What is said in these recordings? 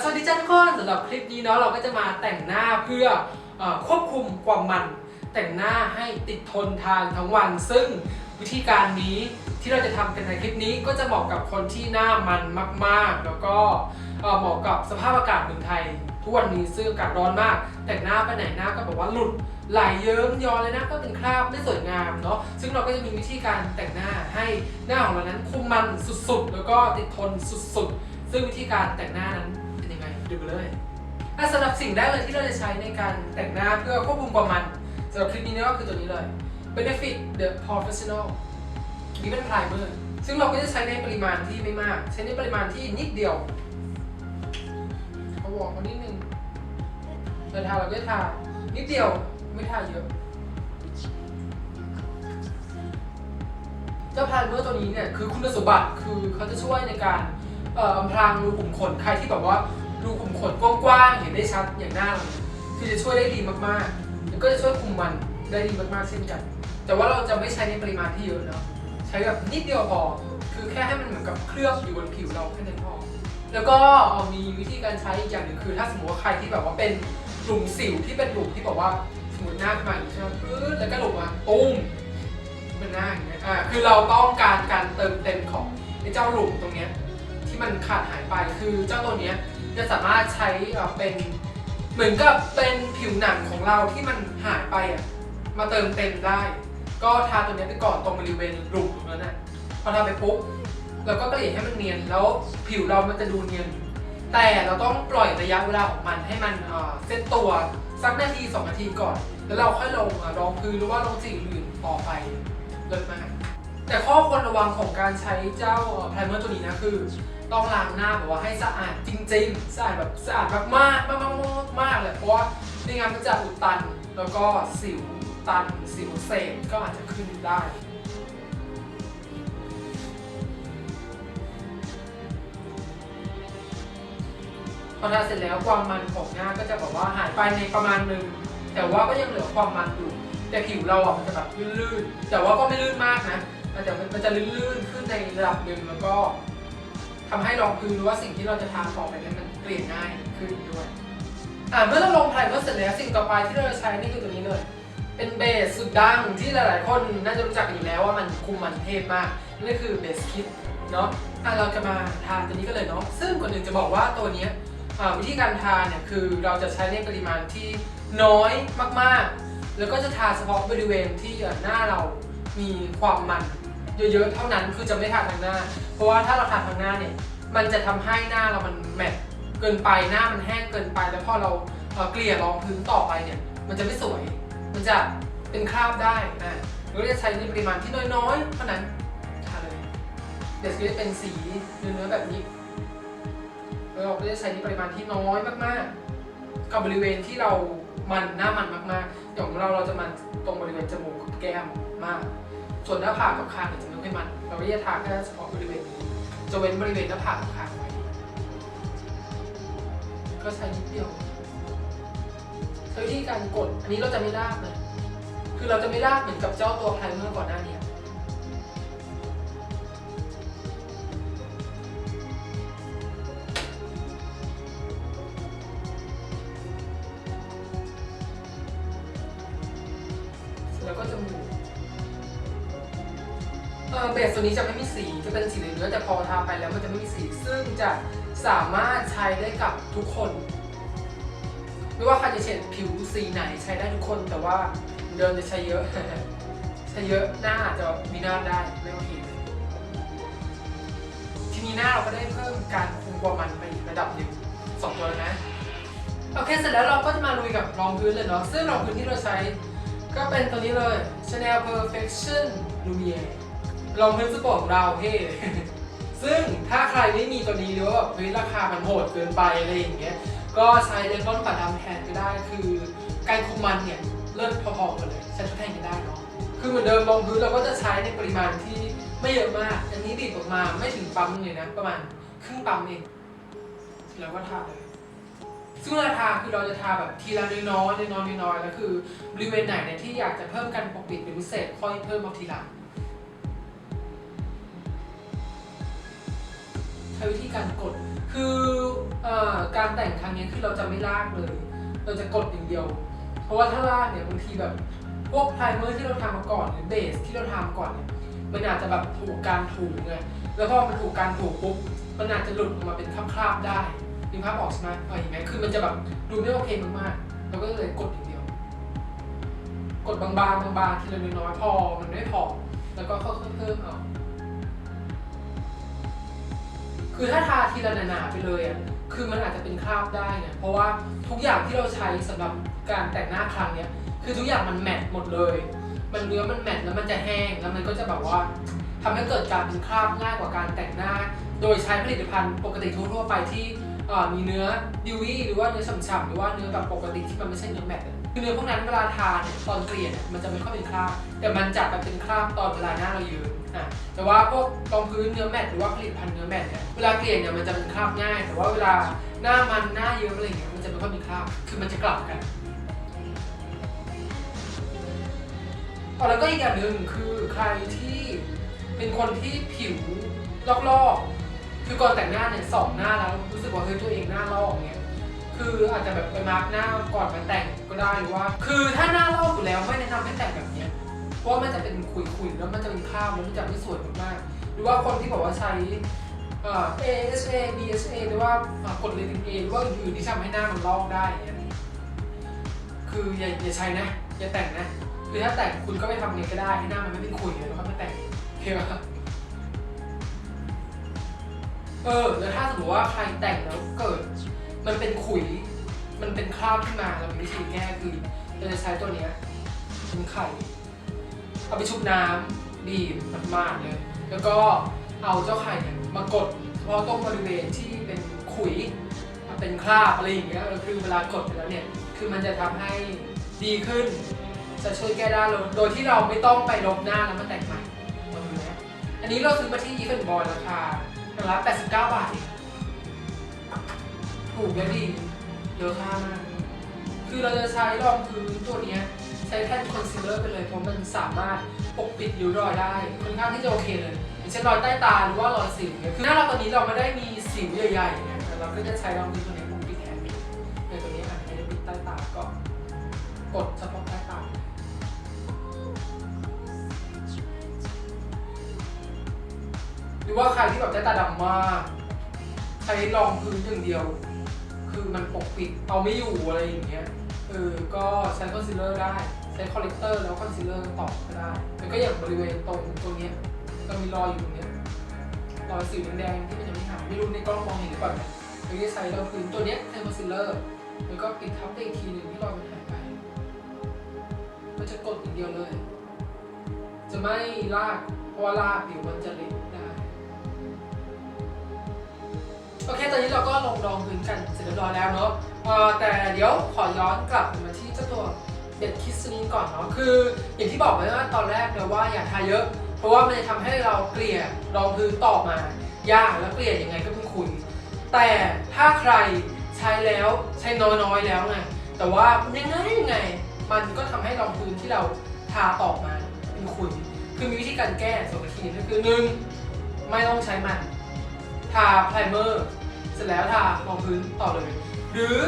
สวัสดีจ้าทุกคนสำหรับคลิปนี้เนาะเราก็จะมาแต่งหน้าเพื่ออควบคุมความมัน แต่งหน้าให้ติดทนทานทั้งวัน ซึ่งวิธีการนี้ที่เราจะทำกันในคลิปนี้ก็จะเหมาะกับคนที่หน้ามันมากๆ แล้วก็เอ่อเหมาะกับสภาพอากาศเมืองไทยทุกวันนี้ซึ่งอากาศร้อนมาก แต่งหน้าไปไหนหน้าก็แบบว่าหลุดไหลเยิ้มย้อนเลยนะก็เป็นคราบไม่สวยงามเนาะซึ่งเราก็จะมีวิธีการแต่งหน้าให้หน้าของเรานั้นคุมมันสุดๆ แล้วก็ติดทนสุดๆ ซึ่งวิธีการแต่งหน้านั้น เป็นยังไงดูกันเลยอะสำหรับสิ่งแรกเลยที่เราจะใช้ในการแต่งหน้าเพื่อควบคุมความมันสำหรับคลิปนี้เนี่ยก็คือตัวนี้เลย Benefit the Professional นี่เป็น primer ซึ่งเราก็จะใช้ในปริมาณที่ไม่มาก ใช้ในปริมาณที่นิดเดียวเอาวอกมานิดนึงเราทาเราก็จะทานิดเดียวไม่ทาเยอะเจ้าพาร์เมอร์ตัวนี้เนี่ยคือคุณสมบัติคือเขาจะช่วยในการอ่ออำพรางรูขุมขนใครที่แบบว่า รูขุมขนกว้างๆเห็นได้ชัดอย่างหน้าเราคือจะช่วยได้ดีมากๆ แล้วก็จะช่วยคุมมันได้ดีมากๆเช่นกัน แต่ว่าเราจะไม่ใช้ในปริมาณที่เยอะเนาะใช้แบบนิดเดียวพอ คือแค่ให้มันเหมือนกับเคลือบอยู่บนผิวเราแค่นั้นพอ แล้วก็เอ่อมีวิธีการใช้อีกอย่างหนึ่งคือ ถ้าสมมติว่าใครที่แบบว่าเป็นหลุมสิวที่เป็นหลุมที่แบบว่าสมมติหน้าขึ้นมาอย่างนี้ใช่ไหมปื๊ดแล้วก็หลุมมาตุ้มเป็นหน้าอย่างเงี้ยอ่าคือเราต้องการการเติมเต็มของไอ้เจ้าหลุมตรงเนี้ยที่มันขาดหายไปคือเจ้าตัวเนี้ย จะสามารถใช้เอ่อเป็นเหมือนกับเป็นผิวหนังของเราที่มันหายไปอะมาเติมเต็มได้ ก็ทาตัวนี้ไปก่อนตรงบริเวณหลุมตรงนั้นน่ะพอทาไปปุ๊บเราก็เกลี่ยให้มันเนียนแล้วผิวเรามันจะดูเนียน แต่เราต้องปล่อยระยะเวลาของมันให้มันเอ่อเซ็ตตัวสักนาทีสองนาทีก่อน แล้วเราค่อยลงอะรองพื้นหรือว่าลงสีอื่นต่อไปเลิศมากแต่ข้อควรระวังของการใช้เจ้าไพรเมอร์ตัวนี้นะคือ ต้องล้างหน้าแบบว่าให้สะอาดจริงๆ สะอาดแบบสะอาดมากๆมากๆมากๆเลยเพราะว่าไม่งั้นมันจะอุดตัน แล้วก็สิวตันสิวเสพก็อาจจะขึ้นได้พอทาเสร็จแล้วความมันของหน้าก็จะแบบว่าหายไปในประมาณหนึ่งแต่ว่าก็ยังเหลือความมันอยู่ แต่ผิวเราอะมันจะแบบลื่นๆ แต่ว่าก็ไม่ลื่นมากนะมันจะมันจะลื่นๆขึ้นในระดับหนึ่งแล้วก็ ทำให้รองพื้นหรือว่าสิ่งที่เราจะทาต่อไปนั้นมันเปลี่ยนง่ายขึ้นด้วยอ่าเมื่อเราลงไพรเมอร์เสร็จแล้วสิ่งต่อไปที่เราจะใช้นี่คือตัวนี้เลย เป็นเบสสุดดังที่หลาย ๆ คนน่าจะรู้จักอยู่แล้วว่ามันคุมมันเทพมากนั่คือเบสคิดเนาะอะเราจะมาทาตัวนี้กันเลยเนาะซึ่งก่อนอื่นจะบอกว่าตัวนี้อ่าวิธีการทาเนี่ยคือเราจะใช้ในปริมาณที่น้อยมาก ๆ แล้วก็จะทาเฉพาะบริเวณที่หน้าเรามีความมันเยอะ ๆ เท่านั้นคือจะไม่ทาทางหน้า ราะว่าถ้าเราทาทางหน้าเนี่ยมันจะทำให้หน้าเรามันแมตต์เกินไปหน้ามันแห้งเกินไป แล้วพอเราเกลี่ยรองพื้นต่อไปเนี่ยมันจะไม่สวย มันจะเป็นคราบได้อ่าเราจะใช้ในปริมาณที่น้อยๆเท่านั้นทาเลยเดี๋ยวจะเป็นสีเนื้อๆแบบนี้เราก็จะใช้ในปริมาณที่น้อยมากๆ กับบริเวณที่เรามันหน้ามันมากๆ อย่างของเราเราจะมันตรงบริเวณจมูกกับแก้มมาก ส่วนหน้าผากกับคางเนี่ยจะ ไม่มัน เราจะทาแค่เฉพาะบริเวณนี้ จะเว้นบริเวณหน้าผากกับคางไว้ ก็ใช้นิดเดียวใช้วิธีการกด อันนี้เราจะไม่ลากนะ คือเราจะไม่ลากเหมือนกับเจ้าตัวไพรเมอร์ก่อนหน้านี้แล้วก็จมูก เออเบสตัวนี้จะไม่มีสีจะเป็นสีเหลืองๆแต่พอทาไปแล้วมันจะไม่มีสี ซึ่งจะสามารถใช้ได้กับทุกคน ไม่ว่าใครจะเฉดผิวสีไหนใช้ได้ทุกคนแต่ว่าเดินจะใช้เยอะใช้เยอะหน้าอาจจะมีหน้าได้ไม่โอเคทีนี้หน้าเราก็ได้เพิ่มการคุมความมันไปอีกระดับหนึ่งสองตัวแล้วนะโอเคเสร็จแล้วเราก็จะมาลุยกับรองพื้นเลยเนาะซึ่งรองพื้นที่เราใช้ ก็เป็นตัวนี้เลย Chanel Perfection Lumiere รองพื้นสปอร์ตของเราเฮ้ซึ่งถ้าใครไม่มีตัวนี้หรือว่าแบบเฮ้ยราคามันโหดเกินไปอะไรอย่างเงี้ย ก็ใช้เลนส์ต้นปัดดำแทนก็ได้ คือการคุมมันเนี่ยเลิศพอๆกันเลยใช้ทดแทนกันได้เนาะ คือเหมือนเดิมรองพื้นเราก็จะใช้ในปริมาณที่ไม่เยอะมาก อันนี้บีบออกมาไม่ถึงปั๊มเลยนะประมาณครึ่งปั๊มเองแล้วก็ทาเลย ซึ่งเวลาทาคือเราจะทาแบบทีละน้อยๆน้อยๆน้อยๆแล้วคือบริเวณไหนเนี่ยที่อยากจะเพิ่มการปกปิดเป็นพิเศษค่อยเพิ่มเอาทีหลัง ช้วิธีการกด คืออการแต่งครั้งนี้คือเราจะไม่ลากเลย เราจะกดอย่างเดียว เพราะว่าถ้าลากเนี่ยบางทีแบบพวกไพรเมอร์ที่เราทำมาก่อนหรือเบสที่เราทำก่อนเนี่ยมันอาจจะแบบถูกการถูไงแล้วพอมันถูกการถูปุ๊บมันอาจจะหลุดออกมาเป็นคราบๆได้มีภาพออกใช่ไหมเอออย่างเงี้ยคือมันจะแบบดูไม่โอเคมากๆเราก็เลยกดอย่างเดียว กดบางๆบางๆทีละน้อยๆพอมันไม่พอ แล้วก็ค่อยๆเพิ่มเอา คือถ้าทาทีละหนาๆไปเลยอะคือมันอาจจะเป็นคราบได้ไงเพราะว่าทุกอย่างที่เราใช้สำหรับการแต่งหน้าครั้งเนี้ยคือทุกอย่างมันแมทหมดเลย มันเนื้อมันแมทแล้วมันจะแห้งแล้วมันก็จะแบบว่าทำให้เกิดการเป็นคราบง่ายกว่าการแต่งหน้า โดยใช้ผลิตภัณฑ์ปกติทั่วๆไปที่มีเนื้อดิวี่หรือว่าเนื้อฉ่ำๆหรือว่าเนื้อแบบปกติที่มันไม่ใช่เนื้อแมทคือเนื้อพวกนั้นเวลาทาเนี่ยตอนเกลี่ยเนี่ยมันจะไม่ค่อยเป็นคราบแต่มันจะแบบเป็นคราบตอนเวลาหน้าเรายืน อะแต่ว่าพวกรองพื้นเนื้อแมตหรือว่าผลิตภัณฑ์เนื้อแมตเนี่ยเวลาเกลี่ยเนี่ยมันจะเป็นคราบง่าย แต่ว่าเวลาหน้ามันหน้าเยิ้มอะไรอย่างเงี้ยมันจะไม่ค่อยมีคราบคือมันจะกลับกันอ๋อแล้วก็อีกอย่างหนึ่งคือใครที่เป็นคนที่ผิวลอกๆ คือก่อนแต่งหน้าเนี่ยสองหน้าแล้วรู้สึกว่าเฮ้ยตัวเองหน้าลอกเนี่ยคืออาจจะแบบไปมาร์กหน้าก่อนมาแต่งก็ได้หรือว่า คือถ้าหน้าลอกอยู่แล้วไม่แนะนำให้แต่งแบบเนี้ย เพราะว่ามันจะเป็นขุยๆแล้วมันจะเป็นคราบแล้วมันจะไม่สวยมากๆหรือว่าคนที่บอกว่าใช้ ASA BSA หรือว่ากดเลติน A หรือว่าอื่นๆที่ทำให้หน้ามันลอกได้เนี่ยคืออย่าอย่าใช้นะ อย่าแต่งนะคือถ้าแต่งคุณก็ไปทำเองก็ได้ให้หน้ามันไม่เป็นขุยแล้วก็ไม่แต่งโอเคปะเออแล้วถ้าสมมติว่าใครแต่งแล้วเกิด มันเป็นขุย มันเป็นคราบขึ้นมาเรามีวิธีแก้คือเราจะใช้ตัวเนี้ยเป็นไข่ เอาไปชุบน้ำบีบมากๆเลย แล้วก็เอาเจ้าไข่เนี่ยมากดเฉพาะตรงบริเวณที่เป็นขุยเป็นคราบอะไรอย่างเงี้ยเออคือเวลากดไปแล้วเนี่ยคือมันจะทำให้ดีขึ้น จะช่วยแก้ได้เลยโดยที่เราไม่ต้องไปลบหน้าแล้วมาแต่งใหม่มาดูนะอันนี้เราซื้อมาที่อีเวนบอยราคาอันละ89 บาทถูกและดีเยอะค่ามากคือเราจะใช้รองพื้นตัวเนี้ย ช้แท่นคอนซีลเลอร์ไปเลยเพราะมันสามารถปกปิดริ้วรอยได้ค่อนข้างที่จะโอเคเลยอย่างเช่นรอยใต้ตาหรือว่ารอยสิวเนี่ยคือหน้าเราตอนนี้เราไม่ได้มีสิวใหญ่ๆเนี่ยแต่เราก็จะใช้รองพื้นตัวนี้ปกปิดแทนในตัวนี้อาจจะไม่ได้ปิดใต้ตาก็กดเฉพาะใต้ตาหรือว่าใครที่แบบใต้ตาดำมากใช้รองพื้นอย่างเดียว คือมันปกปิดเอาไม่อยู่อะไรอย่างเงี้ยเออก็ใช้คอนซีลเลอร์ได้ ใช้คอลเลกเตอร์แล้วคอนซีลเลอร์ต่อก็ได้ แล้วก็อย่างบริเวณตรงตรงเนี้ยก็มีรอยอยู่ตรงเนี้ยรอยสิวแดงๆที่มันยังไม่หายไม่รู้ในกล้องมองเห็นหรือเปล่านะเราจะใช้รองพื้นตัวเนี้ยใช้คอนซีลเลอร์แล้วก็ปิดทับได้อีกทีหนึ่งที่รอยมันหายไปมันจะกดอย่างเดียวเลย จะไม่ลากเพราะว่าลากเดี๋ยวมันจะเละได้โอเคตอนนี้เราก็ลงรองพื้นกันเสร็จเรียบร้อยแล้วเนาะแต่เดี๋ยวขอย้อนกลับมาที่เจ้าตัว เบ็ดคิสซินก่อนเนาะคืออย่างที่บอกไว้ว่าตอนแรกเนะว่าอย่าทาเยอะ เพราะว่ามันจะทำให้เราเกลี่ยรองพื้นต่อมา ยากแล้วเกลี่ยยังไงก็เป็นขุยแต่ถ้าใครใช้แล้วใช้น้อยๆแล้วไงแต่ว่ายังไงยังไงมันก็ทำให้รองพื้นที่เราทาต่อมาเป็นขุยคือมีวิธีการแก้สองวิธีก็คือหนึ่งไม่ต้องใช้มัน ทาไพรเมอร์ เสร็จแล้วทารองพื้นต่อเลย หรือ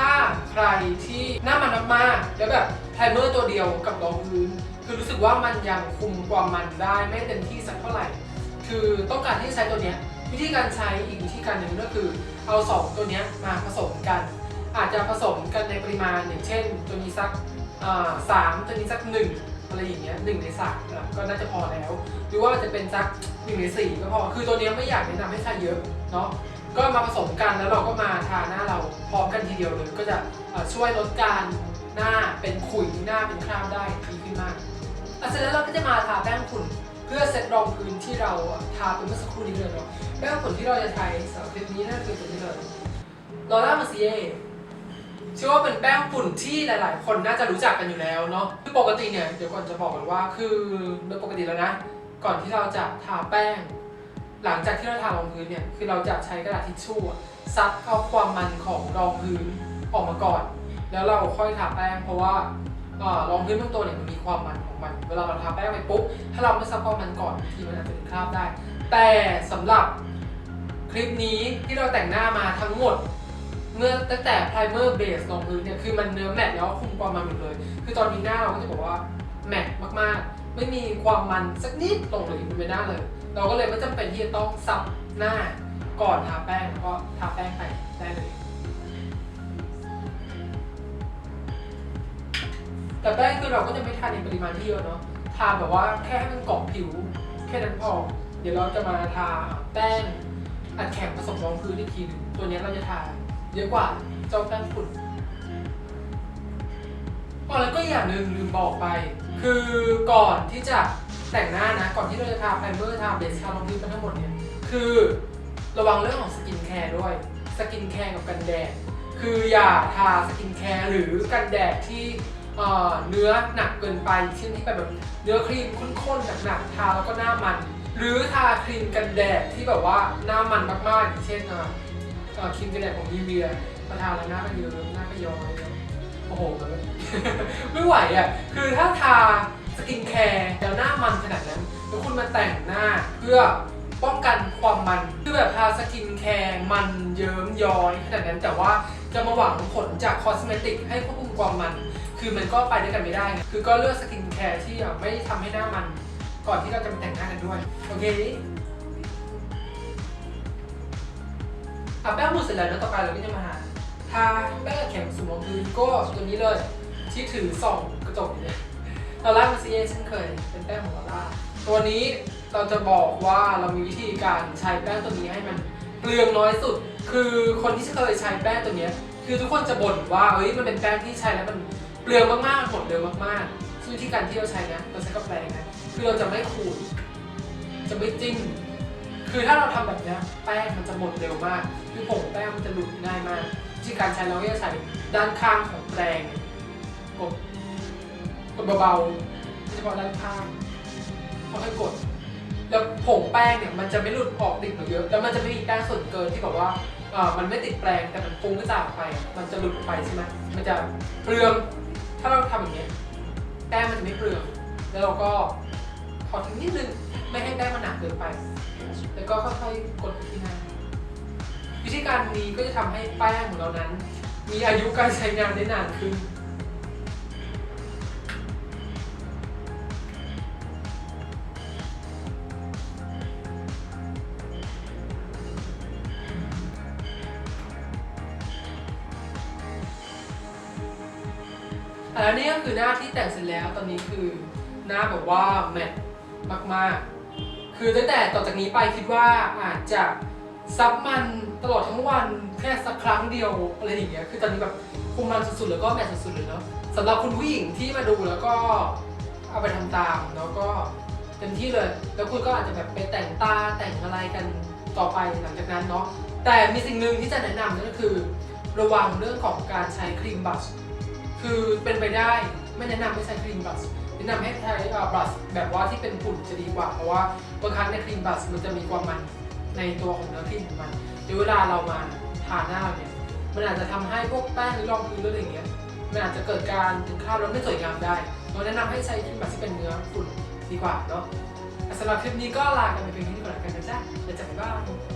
ถ้าใครที่หน้ามันมากๆแล้วแบบไพรเมอร์ตัวเดียวกับรองพื้น คือรู้สึกว่ามันยังคุมความมันได้ไม่เต็มที่สักเท่าไหร่ คือต้องการที่จะใช้ตัวเนี้ยวิธีการใช้อีกวิธีการหนึ่งก็คือเอาสองตัวเนี้ยมาผสมกัน อาจจะผสมกันในปริมาณอย่างเช่น ตัวนี้สักสามตัวนี้สักหนึ่งอะไรอย่างเงี้ยหนึ่งในสามนะก็น่าจะพอแล้ว หรือว่าจะเป็นสักหนึ่งในสี่ก็พอ คือตัวนี้ไม่อยากแนะนำให้ใช้เยอะเนาะ ก็มาผสมกันแล้วเราก็มาทาหน้าเราพร้อมกันทีเดียวเลย ก็จะช่วยลดการหน้าเป็นขุยหน้าเป็นคราบได้ดีขึ้นมากอะเสร็จแล้วเราก็จะมาทาแป้งฝุ่นเพื่อเซตรองพื้นที่เราทาไปเมื่อสักครู่นี้เลยเนาะแป้งฝุ่นที่เราจะใช้สำหรับคลิปนี้นั่นคือตัวนี้เลยลอร่ามาซิเย่เชื่อว่าเป็นแป้งฝุ่นที่หลาย ๆ คนน่าจะรู้จักกันอยู่แล้วเนาะคือปกติเนี่ยเดี๋ยวก่อนจะบอกกันว่าคือโดยปกติแล้วนะ ก่อนที่เราจะทาแป้ง หลังจากที่เราทารองพื้นเนี่ยคือเราจะใช้กระดาษทิชชู่ซับเอาความมันของรองพื้นออกมาก่อน แล้วเราค่อยทาแป้งเพราะว่าเอ่อรองพื้นบางตัวเนี่ยมันมีความมันของมัน เวลาเราทาแป้งไปปุ๊บถ้าเราไม่ซับความมันก่อนบางทีมันอาจจะเป็นคราบได้ แต่สำหรับคลิปนี้ที่เราแต่งหน้ามาทั้งหมด เมื่อตั้งแต่ primer base รองพื้นเนี่ยคือมันเนื้อแมตต์แล้วคุมความมันหมดเลย คือตอนนี้หน้าเราก็จะบอกว่าแมตต์มากๆ ไม่มีความมันสักนิดตรงเลยบนใบหน้าเลย เราก็เลยไม่จำเป็นที่จะต้องซับหน้าก่อนทาแป้งแล้วก็ทาแป้งไปได้เลย แต่แป้งคือเราก็จะไม่ทาในปริมาณที่เยอะเนาะทาแบบว่าแค่ให้มันเกาะผิว แค่นั้นพอ เดี๋ยวเราจะมาทาแป้งอัดแข็งผสมรองพื้นอีกทีหนึงตัวเนี้ยเราจะทาเยอะกว่าเจ้าแป้งฝุ่นอ๋อแล้วก็อย่างหนึ่งลืมบอกไป คือก่อนที่จะ แต่งหน้านะ ก่อนที่เราจะทาไพรเมอร์ทาเบสทารองพื้นไปทั้งหมดเนี่ยคือระวังเรื่องของสกินแคร์ด้วยสกินแคร์กับกันแดดคืออย่าทาสกินแคร์หรือกันแดดที่เนื้อหนักเกินไปเช่นที่แบบเนื้อครีมข้นๆหนักๆทาแล้วก็หน้ามัน หรือทาครีมกันแดดที่แบบว่าหน้ามันมากๆอย่างเช่นครีมกันแดดของนีเวียมาทาแล้วหน้าก็เยอะหน้าก็ย้อยโอ้โหไม่ไหวอะคือถ้าทา กินแคร์แล้วหน้ามันขนาดนั้นแล้วคุณมาแต่งหน้าเพื่อป้องกันความมันคือแบบทาสกินแคร์มันเยิ้มย้อยขนาดนั้นแต่ว่าจะมาหวังผลจากคอสเมติกให้ควบคุมความมัน คือมันก็ไปด้วยกันไม่ได้ คือก็เลือกสกินแคร์ที่แบบไม่ทำให้หน้ามัน ก่อนที่เราจะมาแต่งหน้ากันด้วย โอเคอาแป้งหมดเสร็จแล้วนะต่อไปเราก็จะมาทาแป้งแข็งสูงรองพื้นก็ตัวนี้เลย ที่ถือส่องกระจกเนี่ย ลาล่ามาซีเอเช่นเคยเป็นแป้งของลาล่าตัวนี้เราจะบอกว่าเรามีวิธีการใช้แป้งตัวนี้ให้มันเปลืองน้อยสุด คือคนที่เคยใช้แป้งตัวนี้คือทุกคนจะบ่นว่าเฮ้ยมันเป็นแป้งที่ใช้แล้วมันเปลืองมากๆหมดเร็วมากๆซึ่งวิธีการที่เราใช้นะเราใช้กับแปรงนะคือเราจะไม่ขูด จะไม่จิ้มคือถ้าเราทำแบบนี้แป้งมันจะหมดเร็วมาก คือผงแป้งมันจะหลุดง่ายมากวิธีการใช้เราก็จะใช้ด้านข้างของแปรงกด กดเบาๆเฉพาะด้านข้างค่อยๆกด แล้วผงแป้งเนี่ยมันจะไม่หลุดออกติดมาเยอะ แล้วมันจะไม่มีแป้งส่วนเกินที่แบบว่าเอ่อมันไม่ติดแปรงแต่มันฟุ้งกระจายออกไป มันจะหลุดออกไปใช่ไหมมันจะเปลือง ถ้าเราทำอย่างเงี้ยแป้งมันจะไม่เปลืองแล้วเราก็ขอทิ้งนิดนึงไม่ให้แป้งมันหนักเกินไป แล้วก็ค่อยๆกดที่หน้าวิธีการนี้ก็จะทำให้แป้งของเรานั้น มีอายุการใช้งานได้นานขึ้น แล้วนี่ก็คือหน้าที่แต่งเสร็จแล้วตอนนี้คือหน้าแบบว่าแมทมากๆ คือตั้งแต่ต่อจากนี้ไปคิดว่าอาจจะซับมันตลอดทั้งวันแค่สักครั้งเดียวอะไรอย่างเงี้ย คือตอนนี้แบบคุมมันสุดๆแล้วก็แมทสุดๆเลยเนาะสำหรับคุณผู้หญิงที่มาดูแล้วก็เอาไปทำตามแล้วก็เต็มที่เลย แล้วคุณก็อาจจะแบบไปแต่งตาแต่งอะไรกันต่อไปหลังจากนั้นเนาะแต่มีสิ่งหนึ่งที่จะแนะนำนั่นก็คือ ระวังเรื่องของการใช้ครีมบัช คือเป็นไปได้ไม่แนะนำให้ใช้ครีมบลัชแนะนำให้ใช้บลัชแบบว่าที่เป็นฝุ่นจะดีกว่า เพราะว่าบางครั้งในครีมบลัชมันจะมีความมันในตัวของเนื้อครีมของมันเดี๋ยวเวลาเรามาทาหน้าเราเนี่ยมันอาจจะทำให้พวกแป้งหรือรองพื้นหรืออะไรอย่างเงี้ยมันอาจจะเกิดการถึงคราบแล้วไม่สวยงามได้เราแนะนำให้ใช้ครีมบลัชที่เป็นเนื้อฝุ่นดีกว่าเนาะสำหรับคลิปนี้ก็ลากันไปเพียงเท่านี้ก่อนแล้วกันนะจ๊ะเดี๋ยวจอกันบ๊ายบาย